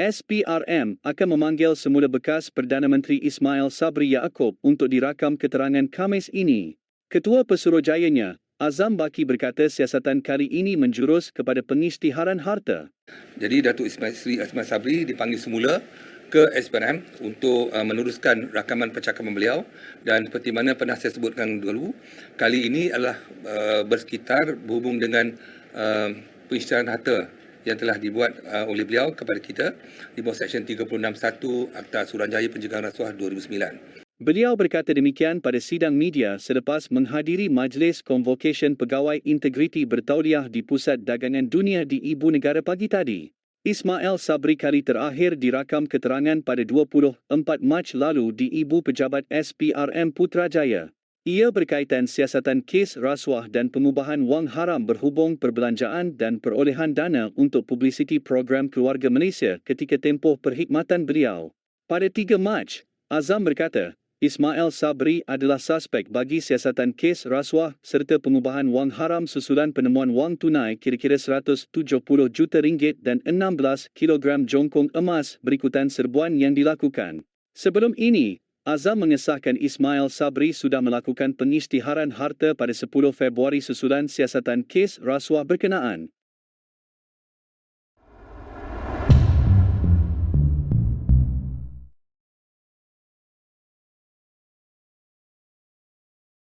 SPRM akan memanggil semula bekas Perdana Menteri Ismail Sabri Yaakob untuk dirakam keterangan Khamis ini. Ketua Pesuruhjayanya, Azam Baki berkata siasatan kali ini menjurus kepada pengisytiharan harta. Jadi Datuk Ismail Sri Ismail Sabri dipanggil semula ke SPRM untuk uh, meneruskan rakaman percakapan beliau dan seperti mana pernah saya sebutkan dulu kali ini adalah uh, bersekitar berhubung dengan uh, pengisytiharan harta yang telah dibuat uh, oleh beliau kepada kita di bawah Seksyen 361 Akta Suruhanjaya Pencegahan Rasuah 2009. Beliau berkata demikian pada sidang media selepas menghadiri Majlis Convocation Pegawai Integriti Bertauliah di Pusat Dagangan Dunia di Ibu Negara pagi tadi. Ismail Sabri kali terakhir dirakam keterangan pada 24 Mac lalu di Ibu Pejabat SPRM Putrajaya. Ia berkaitan siasatan kes rasuah dan pengubahan wang haram berhubung perbelanjaan dan perolehan dana untuk publicity program keluarga Malaysia ketika tempoh perkhidmatan beliau. Pada 3 Mac, Azam berkata, Ismail Sabri adalah suspek bagi siasatan kes rasuah serta pengubahan wang haram susulan penemuan wang tunai kira-kira 170 juta ringgit dan 16 kilogram jongkong emas berikutan serbuan yang dilakukan. Sebelum ini, Azam mengesahkan Ismail Sabri sudah melakukan pengisytiharan harta pada 10 Februari susulan siasatan kes rasuah berkenaan.